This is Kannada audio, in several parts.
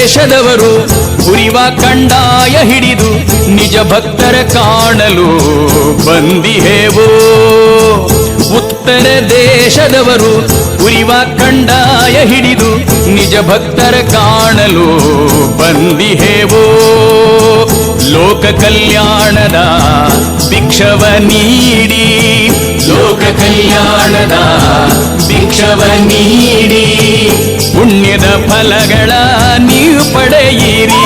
ದೇಶದವರು ಉರಿವ ಕಂಡಾಯ ಹಿಡಿದು ನಿಜ ಭಕ್ತರ ಕಾಣಲು ಬಂದಿಹೇವೋ. ಉತ್ತರ ದೇಶದವರು ಉರಿವ ಕಂಡಾಯ ಹಿಡಿದು ನಿಜ ಭಕ್ತರ ಕಾಣಲು ಬಂದಿಹೇವೋ. ಲೋಕ ಕಲ್ಯಾಣದ ಭಿಕ್ಷವ ನೀಡಿ ಲೋಕ ಕಲ್ಯಾಣದ ಭಿಕ್ಷವ ನೀಡಿ ಪುಣ್ಯದ ಫಲಗಳ ನೀವು ಪಡೆಯಿರಿ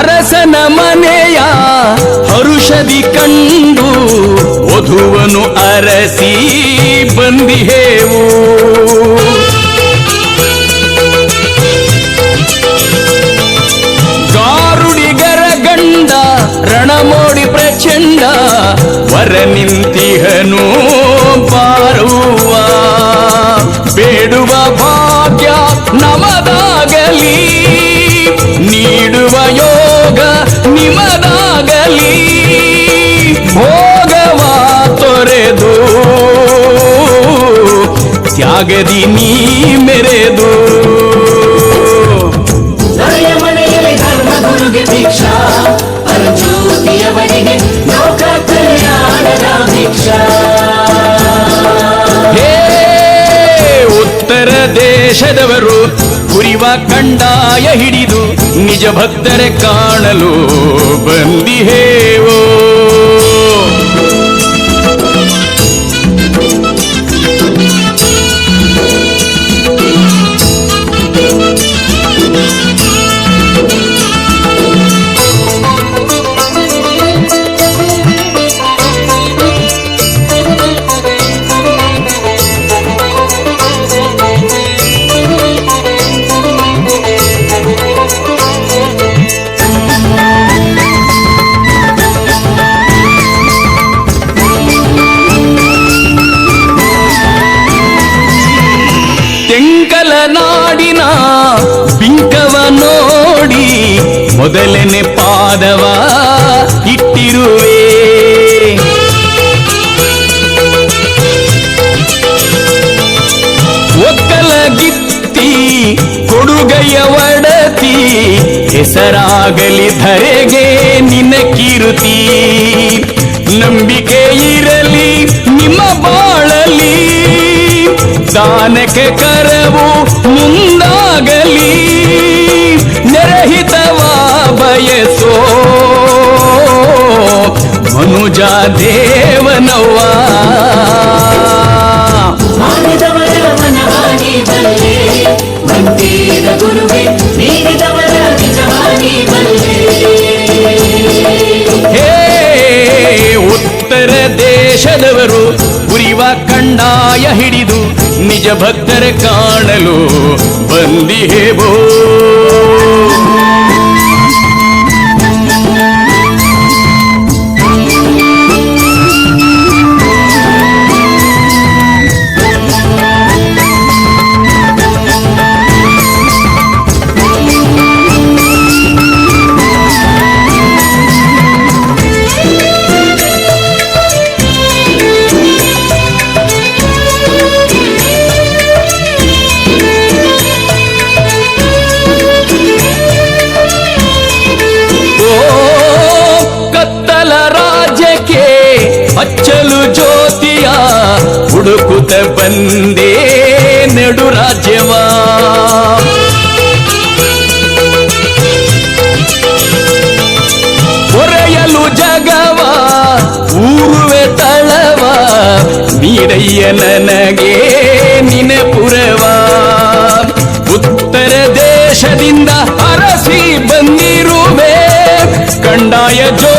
ಅರಸನ ಮನೆಯ ಹರುಷದಿ ಕಂಡು ವಧುವನು ಅರಸಿ ಬಂದಿಹೇವು ಗಾರುಡಿಗರ ಗಂಡ ರಣಮೋಡಿ ಪ್ರಚಂಡ ವರ ನಿಂತಿಹನು ಬಾರುವ ಬೇಡುವ ಭಾಗ್ಯ ನಮದಾಗಲಿ. ತ್ಯಾಗದಿ ನೀ ಮೆರೆದು. दो ಮನೆಯಲ್ಲಿ ಧರ್ಮಗುರುಗೆ ಭಿಕ್ಷಾ ಪರಜ್ಯೋತಿಯವರಿಗೆ ಲೋಕ ಕಲ್ಯಾಣದ ಭಿಕ್ಷಾ. ಹೇ ಉತ್ತರ ದೇಶದವರು ಕುರಿವ ಕಂಡಾಯ ಹಿಡಿದು ನಿಜ ಭಕ್ತರೆ ಕಾಣಲು. ನಾಡಿನ ಬಿಂಕವ ನೋಡಿ ಮೊದಲನೇ ಪಾದವ ಇಟ್ಟಿರುವೆ. ಒಕ್ಕಲಗಿತ್ತಿ ಕೊಡುಗೈಯ ಒಡತಿ ಹೆಸರಾಗಲಿ ಧರೆಗೆ ನಿನ ಕಿರುತಿ ನಂಬಿಕೆ ದಾನಕ್ಕೆ ಕರವು ಮುಂದಾಗಲಿ ನೆರಹಿತವ ಬಯಸೋ ಮನುಜ ದೇವನವ್ವ. ಹೇ ಉತ್ತರ ದೇಶದವರು ಉರಿವ ಕಂಡಾಯ ಹಿಡಿದು ಭಕ್ತರ ಕಾಣಲು ಬಂದಿಹೇವೋ? ಬದುಕುತ್ತ ಬಂದೆ ನಡು ರಾಜ್ಯವಾ. ಹೊರೆಯಲು ಜಗವ, ಊರುವೆ ತಳವ ನೀರಯ್ಯ ನನಗೆ ನಿನಪುರವ ಉತ್ತರ ದೇಶದಿಂದ ಅರಸಿ ಬಂದಿರುವೆ, ಕಂಡಾಯ ಜೋ